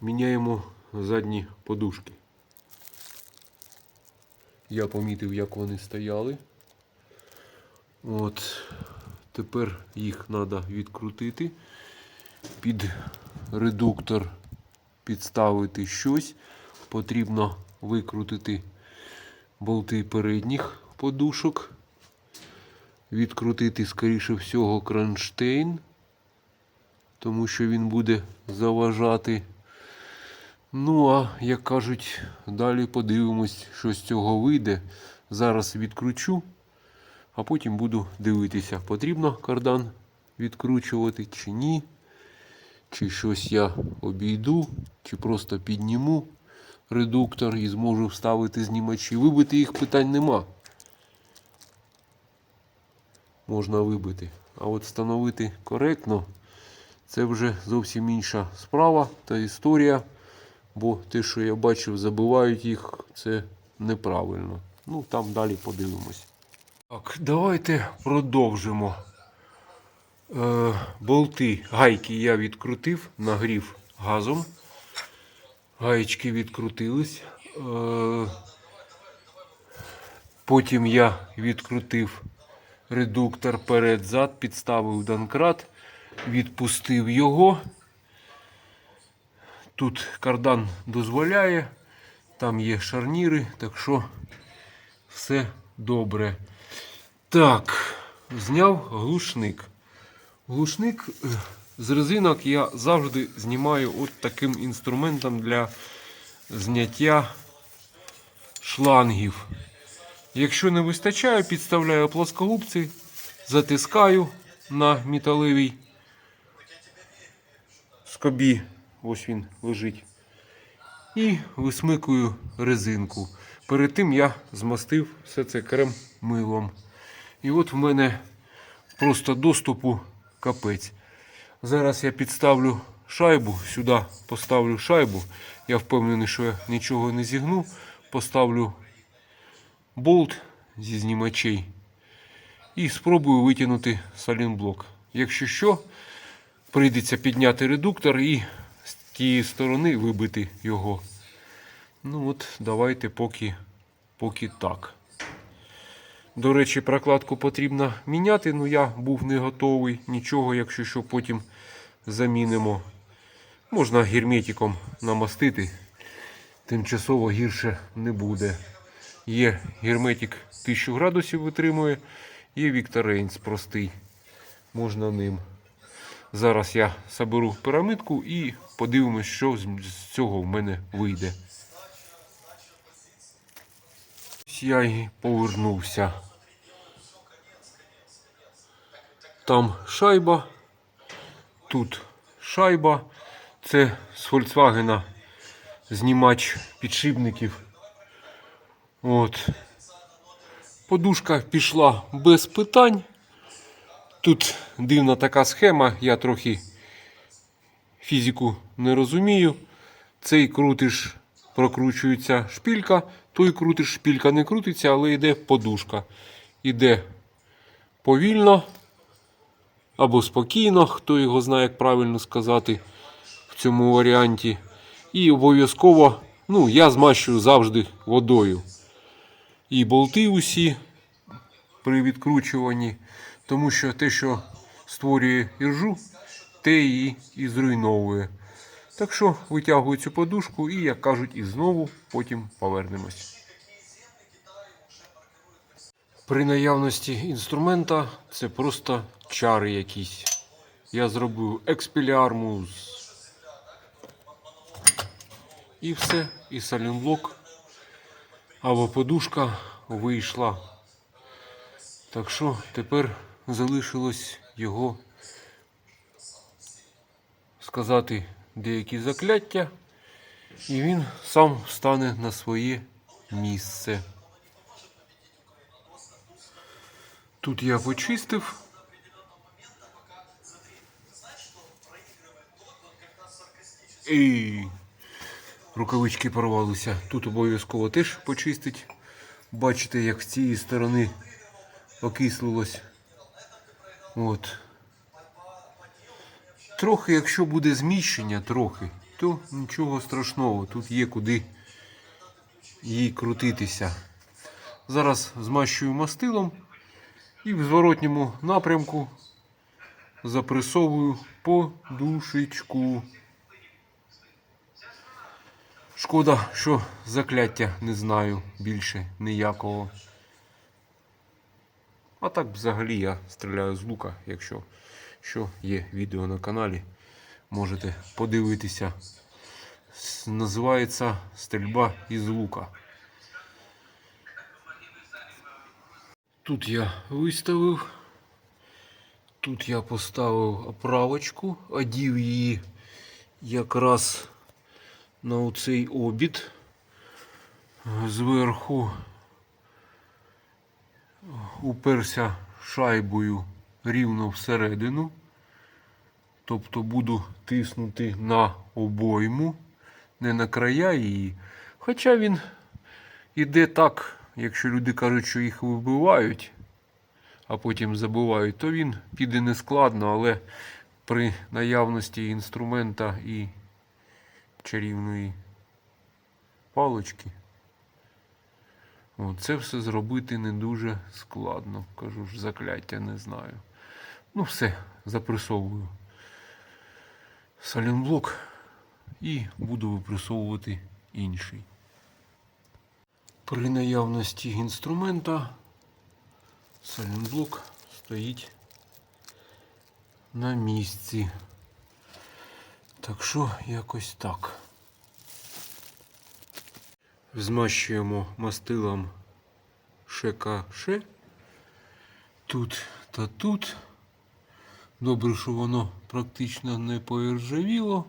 міняємо задні подушки. Я помітив, як вони стояли. От. Тепер їх треба відкрутити. Під редуктор підставити щось. Потрібно викрутити болти передніх подушок. Відкрутити, скоріше всього, кронштейн, тому що він буде заважати. Ну, а як кажуть, далі подивимось, що з цього вийде. Зараз відкручу, а потім буду дивитися, потрібно кардан відкручувати чи ні. Чи щось я обійду, чи просто підніму редуктор і зможу вставити знімачі. Вибити їх питань нема. Можна вибити. А от встановити коректно це вже зовсім інша справа та історія. Бо те, що я бачив, забивають їх, це неправильно. Ну, там далі подивимось. Так, давайте продовжимо. Е, болти, гайки я відкрутив, нагрів газом. Гаєчки відкрутились. Е, потім я відкрутив редуктор перед-зад, підставив данкрат, відпустив його. Тут кардан дозволяє, там є шарніри, так що все добре. Так, зняв глушник. Глушник е, з резинок я завжди знімаю от таким інструментом для зняття шлангів. Якщо не вистачає, підставляю плоскогубці, затискаю на металевій скобі. Ось він лежить. І висмикую резинку. Перед тим я змастив все це крем милом. І от в мене просто доступу капець. Зараз я підставлю шайбу, сюди поставлю шайбу. Я впевнений, що я нічого не зігну. Поставлю болт зі знімачей і спробую витягнути салінблок. Якщо що, прийдеться підняти редуктор і тієї сторони вибити його. Ну от, давайте поки, поки так. До речі, прокладку потрібно міняти, але я був не готовий. Нічого, якщо що, потім замінимо. Можна герметиком намастити. Тимчасово гірше не буде. Є герметик 1000 градусів витримує, є Reigns простий. Можна ним. Зараз я соберу пірамидку і подивимось, що з цього в мене вийде. Я і повернувся. Там шайба, тут шайба. Це з Volkswagen знімач підшипників. От. Подушка пішла без питань. Тут дивна така схема, я трохи фізику не розумію. Цей крутиш, прокручується шпілька, той крутиш, шпілька не крутиться, але йде подушка. Іде повільно або спокійно, хто його знає, як правильно сказати в цьому варіанті. І обов'язково, ну, я змащую завжди водою. І болти усі при відкручуванні, тому що те, що створює іржу, те її і зруйновує. Так що витягую цю подушку і, як кажуть, і знову потім повернемось. При наявності інструмента це просто чари якісь. Я зробив експіліармус. І все, і салінблок або подушка вийшла. Так що тепер залишилось його сказати деякі закляття, і він сам стане на своє місце. Тут я почистив. І рукавички порвалися. Тут обов'язково теж почистить. Бачите, як з цієї сторони окислилось. От. Трохи, якщо буде зміщення, трохи, то нічого страшного, тут є куди їй крутитися. Зараз змащую мастилом і в зворотньому напрямку запресовую подушечку. Шкода, що закляття не знаю більше ніякого. А так взагалі я стріляю з лука, якщо що є відео на каналі, можете подивитися. Називається стрільба із лука. Тут я виставив. Тут я поставив оправочку, одів її якраз на оцей обід зверху уперся шайбою рівно всередину. Тобто буду тиснути на обойму, не на края її. Хоча він іде так, якщо люди кажуть, що їх вибивають, а потім забувають, то він піде нескладно, але при наявності інструмента і чарівної палочки. Це все зробити не дуже складно. Кажу ж, закляття не знаю. Ну все, запресовую салінблок і буду випресовувати інший. При наявності інструмента салінблок стоїть на місці. Так що якось так. Змащуємо мастилом ШКШ. Тут та тут. Добре, що воно практично не поіржавіло.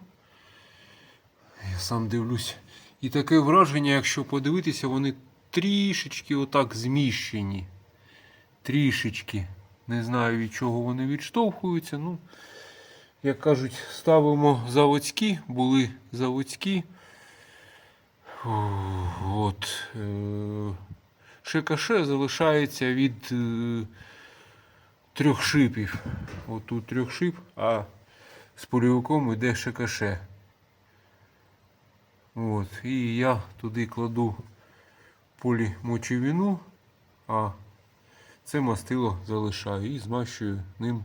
Я сам дивлюсь. І таке враження, якщо подивитися, вони трішечки отак зміщені. Трішечки. Не знаю від чого вони відштовхуються. Ну, як кажуть, ставимо заводські, були заводські. От. е, Шикаше залишається від е, трьох шипів. От тут трьох шип, а з полівиком йде шикаше. От. І я туди кладу полімочевину, а це мастило залишаю і змащую ним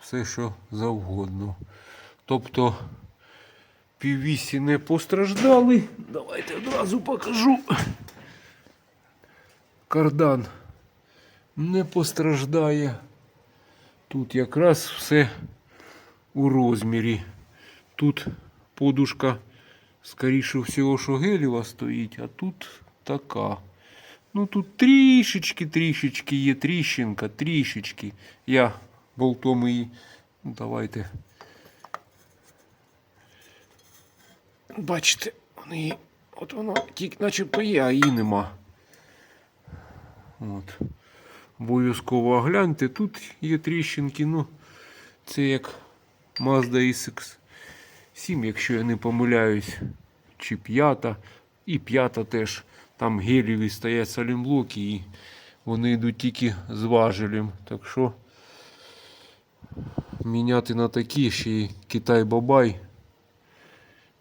все, що завгодно. Тобто піввісі не постраждали. Давайте одразу покажу. Кардан не постраждає. Тут якраз все у розмірі. Тут подушка, скоріше всього, що гелєва стоїть, а тут така. Ну тут трішечки, трішечки є тріщинка, трішечки. Я болтом її. Ну, давайте. Бачите, вони, от воно тільки начебто є, а її нема. От. Обов'язково огляньте. Тут є тріщинки, ну це як Mazda SX7, якщо я не помиляюсь, чи п'ята, і п'ята теж. Там геліві стоять салімблоки і вони йдуть тільки з важелем. Так що міняти на такі ще й Китай Бабай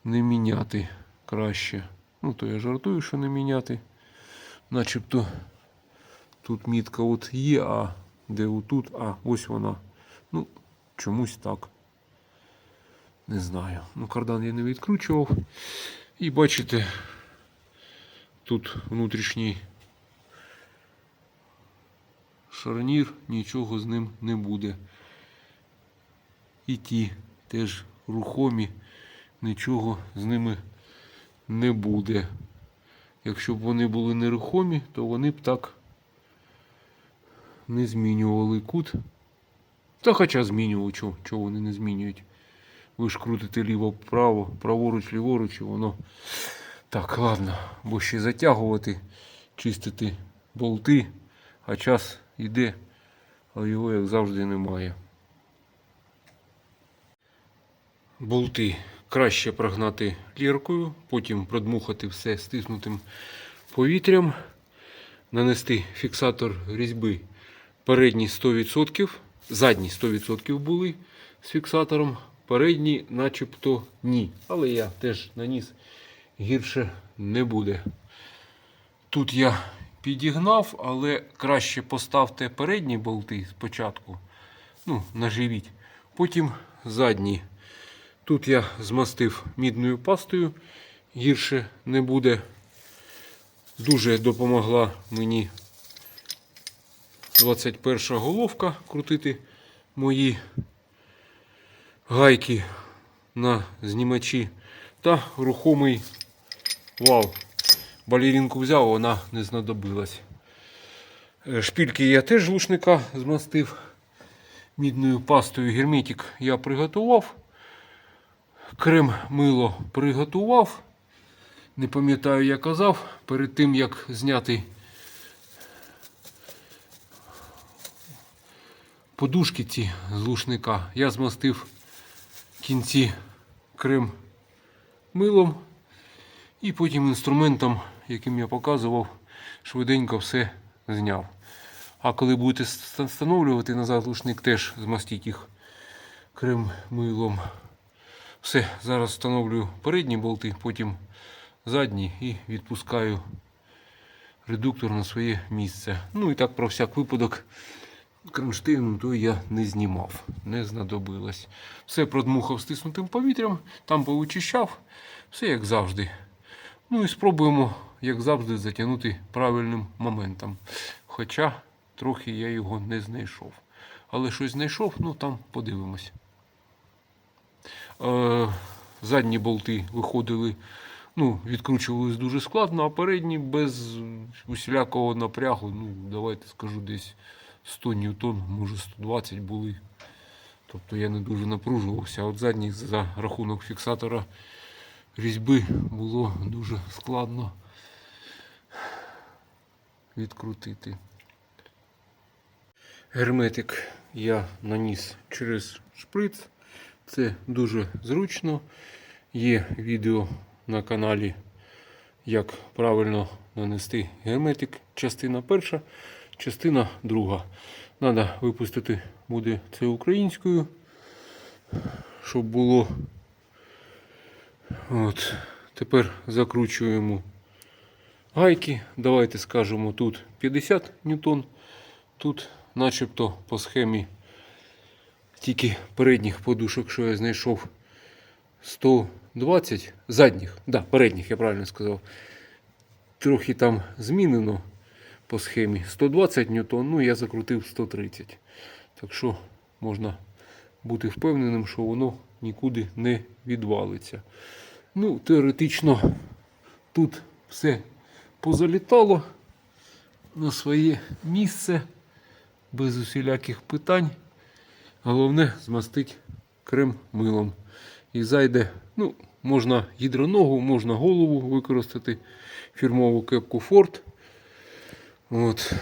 не міняти краще. Ну, то я жартую, що не міняти. Начебто тут мітка от є, а де отут, а ось вона. Ну, чомусь так. Не знаю. Ну, кардан я не відкручував. І бачите, тут внутрішній шарнір, нічого з ним не буде. І ті теж рухомі, нічого з ними не буде. Якщо б вони були нерухомі, то вони б так не змінювали кут. Та хоча змінювали, чого, чого вони не змінюють. Ви ж крутите ліво-право, праворуч, ліворуч, і воно. Так, ладно, бо ще затягувати, чистити болти, а час йде, а його, як завжди, немає. Болти краще прогнати ліркою, потім продмухати все стиснутим повітрям, нанести фіксатор різьби передні 100%, задні 100% були з фіксатором, передні начебто ні. Але я теж наніс гірше не буде. Тут я підігнав, але краще поставте передні болти спочатку. Ну, наживіть. Потім задні. Тут я змастив мідною пастою. Гірше не буде. Дуже допомогла мені 21 головка крутити мої гайки на знімачі та рухомий вал. Балерінку взяв, вона не знадобилась. Е, Шпільки я теж лушника змастив мідною пастою герметик я приготував. Крем мило приготував. Не пам'ятаю, я казав, перед тим як зняти подушки ці з лушника, я змастив кінці крем милом і потім інструментом, яким я показував, швиденько все зняв. А коли будете встановлювати назад лушник, теж змастіть їх крем милом. Все, зараз встановлюю передні болти, потім задні і відпускаю редуктор на своє місце. Ну і так про всяк випадок кронштейну то я не знімав, не знадобилось. Все продмухав стиснутим повітрям, там повичищав, все як завжди. Ну і спробуємо, як завжди, затягнути правильним моментом. Хоча трохи я його не знайшов. Але щось знайшов, ну там подивимось. Е, задні болти виходили, ну, відкручувались дуже складно, а передні без усілякого напрягу, ну, давайте скажу, десь 100 ньютон, може 120 були. Тобто я не дуже напружувався, а от задні за рахунок фіксатора різьби було дуже складно відкрутити. Герметик я наніс через шприц. Це дуже зручно. Є відео на каналі, як правильно нанести герметик. Частина перша, частина друга. Надо випустити буде це українською, щоб було. От. Тепер закручуємо гайки. Давайте скажемо, тут 50 ньютон, тут начебто по схемі тільки передніх подушок, що я знайшов 120 задніх, да, передніх, я правильно сказав. Трохи там змінено по схемі 120 ньютон, ну я закрутив 130. Так що можна бути впевненим, що воно нікуди не відвалиться. Ну, теоретично тут все позалітало на своє місце без усіляких питань. Головне змастити крем милом. І зайде, ну, можна гідроногу, можна голову використати, фірмову кепку Ford. От.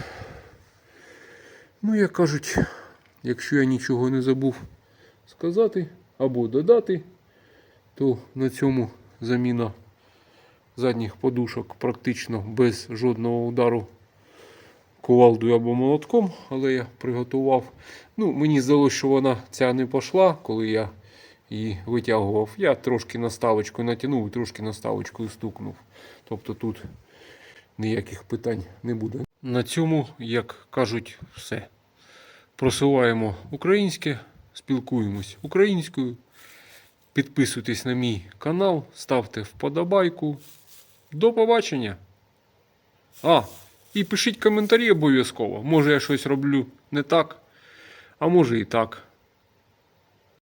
Ну, як кажуть, якщо я нічого не забув сказати або додати, то на цьому заміна задніх подушок практично без жодного удару кувалдою або молотком, але я приготував. Ну, мені здалося, що вона ця не пішла, коли я її витягував. Я трошки наставочкою натягнув трошки наставочкою стукнув. Тобто тут ніяких питань не буде. На цьому, як кажуть, все. Просуваємо українське, спілкуємось українською. Підписуйтесь на мій канал, ставте вподобайку. До побачення! А, і пишіть коментарі обов'язково. Може я щось роблю не так, а може і так.